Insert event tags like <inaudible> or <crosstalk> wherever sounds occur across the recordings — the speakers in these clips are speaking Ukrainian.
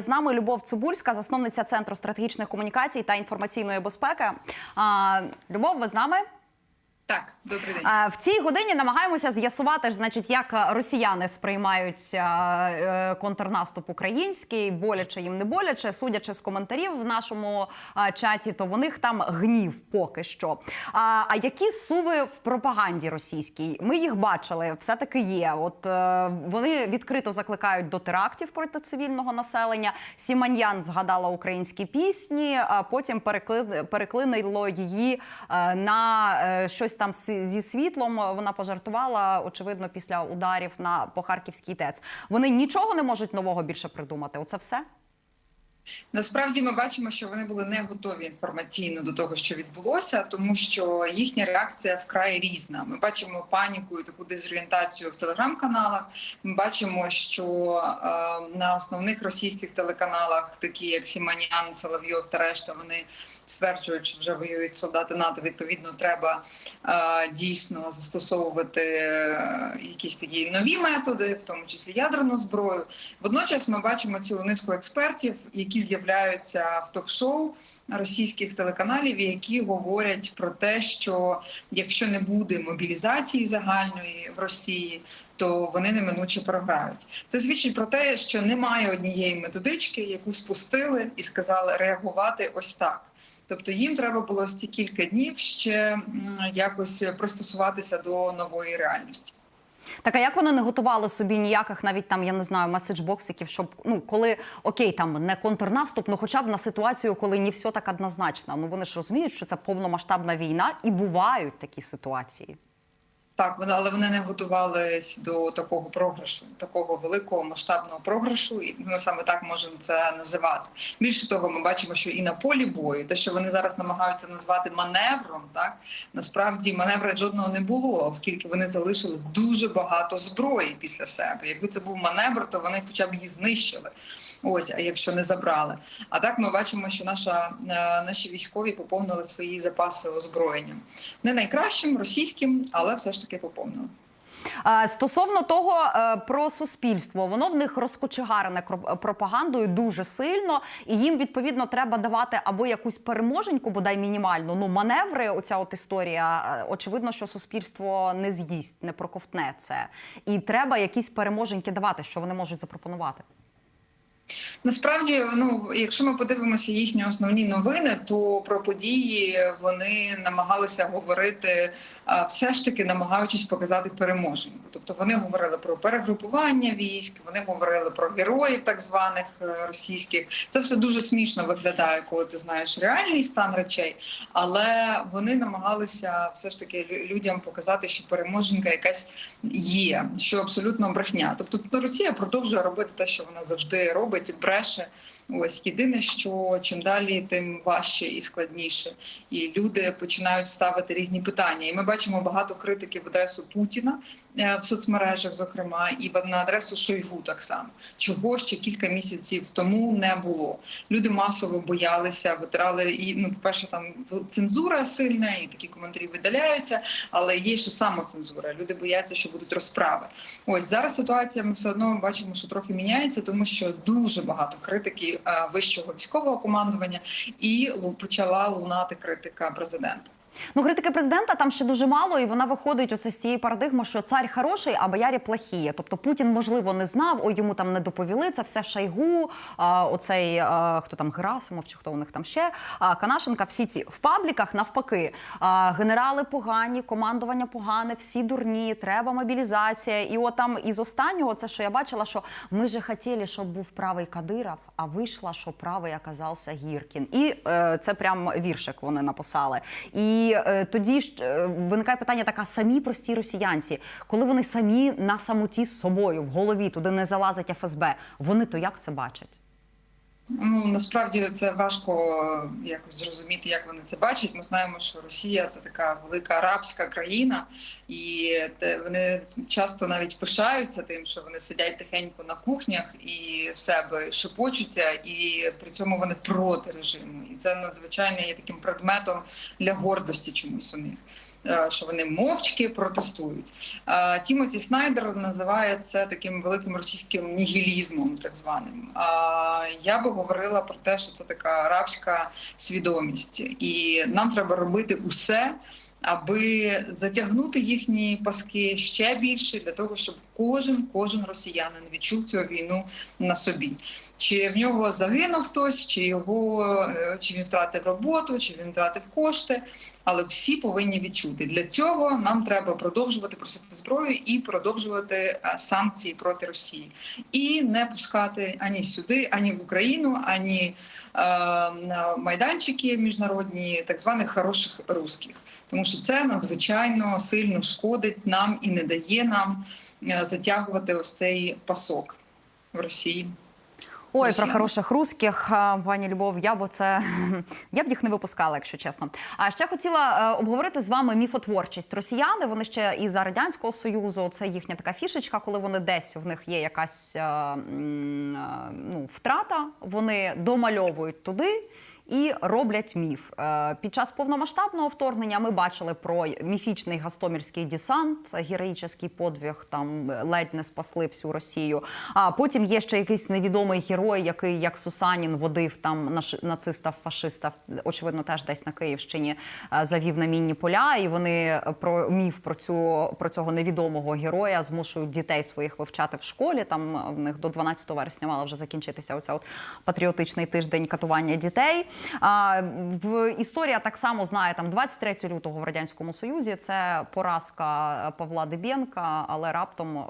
З нами Любов Цибульська, засновниця центру стратегічних комунікацій та інформаційної безпеки. Любов, ви з нами? Так, добрий день. В цій годині намагаємося з'ясувати, значить, як росіяни сприймають е, контрнаступ український, боляче їм не боляче. Судячи з коментарів в нашому чаті, то в них там гнів поки що. А, які суви в пропаганді російській? Ми їх бачили, все таки є. От е, вони відкрито закликають до терактів проти цивільного населення. Сіманьян згадала українські пісні, а потім перекли- переклинило її е, на щось там зі світлом. Вона пожартувала, очевидно, після ударів на по Харківській ТЕЦ. Вони нічого не можуть нового більше придумати. Оце все. Насправді ми бачимо, що вони були не готові інформаційно до того, що відбулося, тому що їхня реакція вкрай різна. Ми бачимо паніку і таку дезорієнтацію в телеграм-каналах. Ми бачимо, що е, на основних російських телеканалах, такі як Сіманян, Соловйов та решта, вони стверджують, що вже воюють солдати НАТО. Відповідно, треба е, дійсно застосовувати е, якісь такі нові методи, в тому числі ядерну зброю. Водночас ми бачимо цілу низку експертів, які з'являються в ток-шоу російських телеканалів, які говорять про те, що якщо не буде мобілізації загальної в Росії, то вони неминуче програють. Це свідчить про те, що немає однієї методички, яку спустили і сказали реагувати ось так. Тобто їм треба було ці кілька днів ще якось пристосуватися до нової реальності. Так, а як вони не готували собі ніяких навіть там, я не знаю, меседжбоксиків, щоб ну коли окей, там не контрнаступ, ну хоча б на ситуацію, коли не все так однозначно. Ну вони ж розуміють, що це повномасштабна війна, і бувають такі ситуації. Так, але вони не готувалися до такого програшу, такого великого масштабного програшу, і ми саме так можемо це називати. Більше того, ми бачимо, що і на полі бою, те, що вони зараз намагаються назвати маневром, так насправді маневра жодного не було, оскільки вони залишили дуже багато зброї після себе. Якби це був маневр, то вони хоча б її знищили. Ось, а якщо не забрали. А так ми бачимо, що наша е, наші військові поповнили свої запаси озброєнням. Не найкращим російським, але все ж таки поповнили. Е, Стосовно того е, про суспільство, воно в них розкочегарене кро- пропагандою дуже сильно, і їм відповідно треба давати або якусь переможеньку, бодай мінімальну. Ну маневри, оця от історія. е, Очевидно, що суспільство не з'їсть, не проковтне це, і треба якісь переможеньки давати, що вони можуть запропонувати. Насправді, ну якщо ми подивимося їхні основні новини, то про події вони намагалися говорити все ж таки намагаючись показати переможенню. Тобто вони говорили про перегрупування військ, вони говорили про героїв, так званих е, російських. Це все дуже смішно виглядає, коли ти знаєш реальний стан речей. Але вони намагалися все ж таки людям показати, що переможенька якась є, що абсолютно брехня. Тобто ну, Росія продовжує робити те, що вона завжди робить, бреше. Ось єдине, що чим далі, тим важче і складніше. І люди починають ставити різні питання. І ми бачимо багато критики в адресу Путіна е, в соцмережах, зокрема, і на адресу Шойгу так само. Чого ще кілька місяців тому не було. Люди масово боялися, витирали і ну, по перше, там цензура сильна, і такі коментарі видаляються, але є ще самоцензура. Люди бояться, що будуть розправи. Ось зараз ситуація. Ми все одно бачимо, що трохи міняється, тому що дуже багато критики е, вищого військового командування, і почала лунати критика президента. Ну, критики президента там ще дуже мало, і вона виходить оце з цієї парадигми, що цар хороший, а боярі плохі. Тобто Путін, можливо, не знав, ой, йому там не доповіли. Це все Шайгу, а, оцей а, хто там Герасимов чи хто у них там ще. А, Канашенка, всі ці в пабліках навпаки. А, генерали погані, командування погане, всі дурні, треба мобілізація. І от там із останнього, це що я бачила, що ми же хотіли, щоб був правий Кадиров, а вийшла, що правий оказався Гіркін. І е, це прям віршик вони написали. І е, тоді е, виникає питання така: самі прості росіянці, коли вони самі на самоті з собою в голові туди не залазить ФСБ, вони то як це бачать? Ну насправді це важко якось зрозуміти, як вони це бачать. Ми знаємо, що Росія це така велика арабська країна, і вони часто навіть пишаються тим, що вони сидять тихенько на кухнях і в себе шепочуться, і при цьому вони проти режиму. І це надзвичайно є таким предметом для гордості чомусь у них. Е, що вони мовчки протестують. Е, Тімоті Снайдер називає це таким великим російським нігілізмом, так званим. Я би говорила про те, що це така арабська свідомість, і нам треба робити усе. Аби затягнути їхні паски ще більше для того, щоб кожен кожен росіянин відчув цю війну на собі. Чи в нього загинув хтось, чи його е, чи він втратив роботу, чи він втратив кошти. Але всі повинні відчути. Для цього нам треба продовжувати просити зброю і продовжувати е, санкції проти Росії, і не пускати ані сюди, ані в Україну, ані е, майданчики міжнародні, так званих хороших русських. Тому що це надзвичайно сильно шкодить нам і не дає нам е, затягувати ось цей пасок в Росії. Ой, про хороших русських, пані Любов, я б це я б їх не випускала, якщо чесно. А ще хотіла е, обговорити з вами міфотворчість. Росіяни вони ще і за радянського союзу. Це їхня така фішечка, коли вони десь в них є якась е, ну, втрата. Вони домальовують туди. І роблять міф Е, під час повномасштабного вторгнення. Ми бачили про міфічний гастомірський десант, героїчний подвиг. Там ледь не спасли всю Росію. А потім є ще якийсь невідомий герой, який як Сусанін водив там нацистів, фашистів, очевидно, теж десь на Київщині е, завів на мінні поля. І вони про міф про цю про цього невідомого героя змушують дітей своїх вивчати в школі. Там е, в них до 12 вересня мала вже закінчитися оця от патріотичний тиждень катування дітей. А в історія так само знає там 23 лютого в радянському союзі. Це поразка Павла Дебєнка, але раптом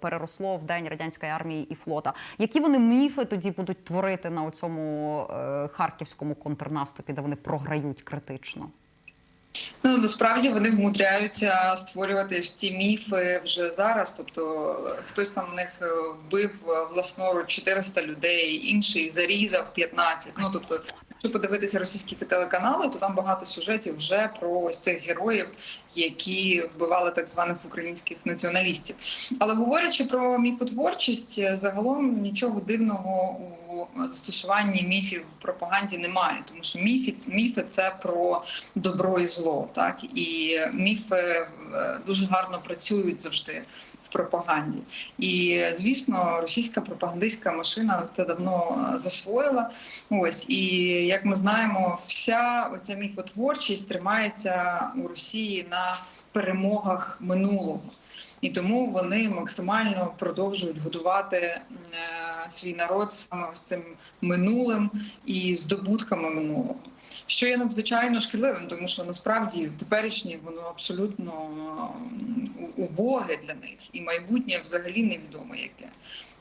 переросло в день радянської армії і флота. Які вони міфи тоді будуть творити на цьому е, харківському контрнаступі, де вони програють критично? Ну насправді вони вмудряються створювати ж ці міфи вже зараз. Тобто е, хтось там в них е, вбив власноруч 400 людей, інший зарізав 15. Ну тобто, якщо подивитися російські телеканали, то там багато сюжетів вже про ось цих героїв, які вбивали так званих українських націоналістів. Але говорячи про міфотворчість, е, загалом нічого дивного у застосуванні міфів в пропаганді немає, тому що міфи, міфи це про добро і зло, так і міфи дуже гарно працюють завжди в пропаганді. І звісно, російська пропагандистська машина це давно е, засвоїла. Ось і як ми знаємо, вся оця міфотворчість тримається у Росії на перемогах минулого. І тому вони максимально продовжують годувати е, свій народ саме ось цим минулим і здобутками минулого, що є надзвичайно шкідливим, тому що насправді теперішнє воно абсолютно убоге для них, і майбутнє взагалі невідомо яке.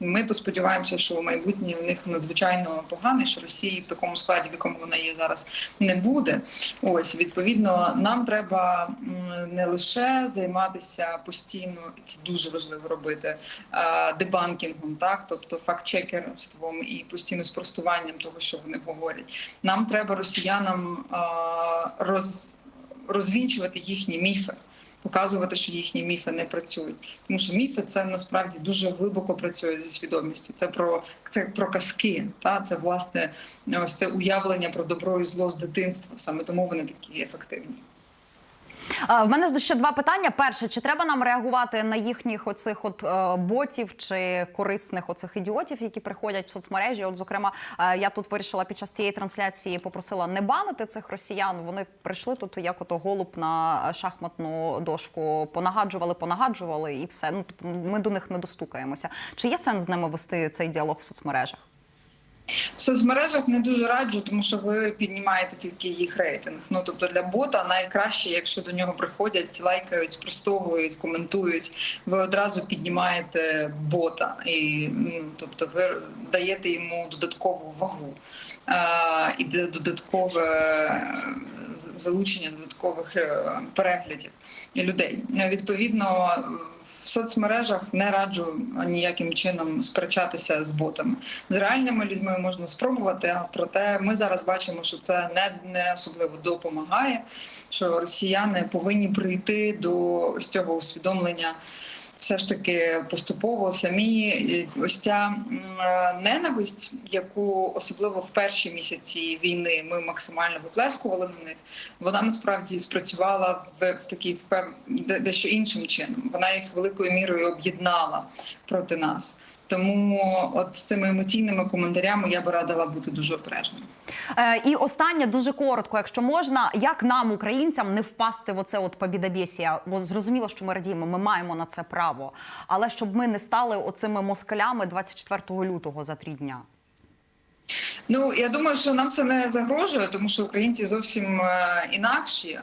Ми то сподіваємося, що майбутнє у них надзвичайно погане, що Росії в такому складі, в якому вона є зараз, не буде. Ось відповідно, нам треба не лише займатися постійно, це дуже важливо робити дебанкінгом, так тобто фактчекерством і постійно спростуванням того, що вони говорять. Нам треба росіянам роз, розвінчувати їхні міфи. Показувати, що їхні міфи не працюють, тому що міфи це насправді дуже глибоко працює зі свідомістю. Це про це про казки. Та це власне ось це уявлення про добро і зло з дитинства. Саме тому вони такі ефективні. В мене ще два питання. Перше, чи треба нам реагувати на їхніх оцих от е, ботів чи корисних оцих ідіотів, які приходять в соцмережі? От, зокрема, е, я тут вирішила під час цієї трансляції попросила не банити цих росіян. Вони прийшли тут як ото голуб на шахматну дошку, понагаджували, понагаджували і все. Ну тобто ми до них не достукаємося. Чи є сенс з ними вести цей діалог в соцмережах? В соцмережах не дуже раджу, тому що ви піднімаєте тільки їх рейтинг. Ну тобто для бота найкраще, якщо до нього приходять, лайкають, спростовують, коментують. Ви одразу піднімаєте бота, і ну, тобто ви даєте йому додаткову вагу а, і додаткове залучення додаткових е, переглядів людей. Відповідно, в соцмережах не раджу ніяким чином сперечатися з ботами. З реальними людьми можна спробувати, проте ми зараз бачимо, що це не, не особливо допомагає. Що росіяни повинні прийти до ось цього усвідомлення все ж таки поступово самі ось ця ненависть, яку особливо в перші місяці війни ми максимально виплескували на них, вона насправді спрацювала в, в такий впев... дещо іншим чином. Вона їх великою мірою об'єднала проти нас. Тому от з цими емоційними коментарями я би радила бути дуже обережним. Е, і останнє дуже коротко, якщо можна, як нам, українцям, не впасти в оце от побідобєсія? Бо зрозуміло, що ми радіємо, ми маємо на це право. Але щоб ми не стали оцими москалями 24 лютого за три дня. Ну я думаю, що нам це не загрожує, тому що українці зовсім е, інакші, е,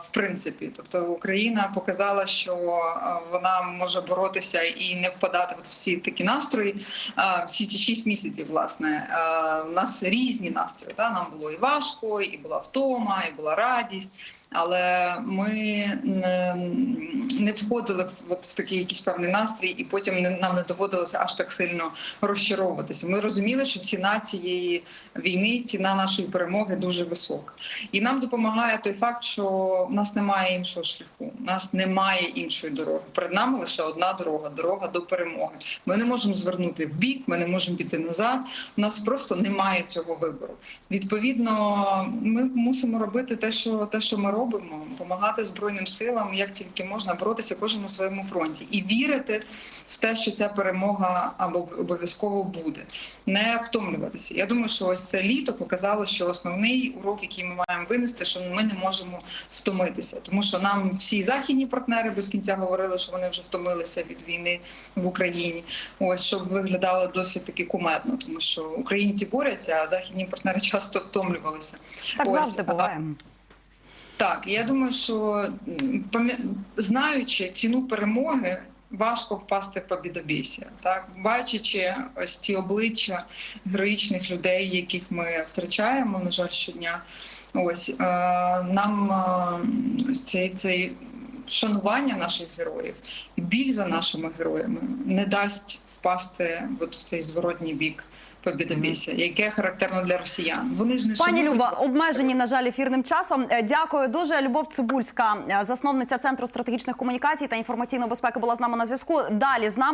в принципі. Тобто Україна показала, що е, вона може боротися і не впадати в всі такі настрої. Всі ці шість місяців, власне, у нас різні настрої. Та нам було і важко, і була втома, і була радість. Але ми не, не входили в, от, в такий якийсь певний настрій, і потім не, нам не доводилося аж так сильно розчаровуватися. Ми розуміли, що ціна цієї війни, ціна нашої перемоги дуже висока. І нам допомагає той факт, що в нас немає іншого шляху, у нас немає іншої дороги. Перед нами лише одна дорога дорога до перемоги. Ми не можемо звернути в бік, ми не можемо піти назад. У нас просто немає цього вибору. Відповідно, ми мусимо робити те, що те, що ми робимо, допомагати збройним силам, як тільки можна боротися кожен на своєму фронті, і вірити в те, що ця перемога або обов'язково буде, не втомлюватися. Я думаю, що ось це літо показало, що основний урок, який ми маємо винести, що ми не можемо втомитися, тому що нам всі західні партнери без кінця говорили, що вони вже втомилися від війни в Україні. Ось щоб виглядало досить таки кумедно, тому що українці борються, а західні партнери <laughs> часто втомлювалися. Так Ось, завжди буває. Так, я думаю, що знаючи ціну перемоги, важко впасти в побідобєсія. Так, бачачи ось ці обличчя героїчних людей, яких ми втрачаємо, на жаль, щодня. Ось е, нам е, цей, цей шанування наших героїв і біль за нашими героями не дасть впасти от в цей зворотній бік. Побідобєсія, яке характерно для росіян. Вони ж не Пані Люба, обмежені на жаль ефірним часом. Е, Дякую дуже. Любов Цибульська, е, засновниця центру стратегічних комунікацій та інформаційної безпеки, була з нами на зв'язку. Далі з нами.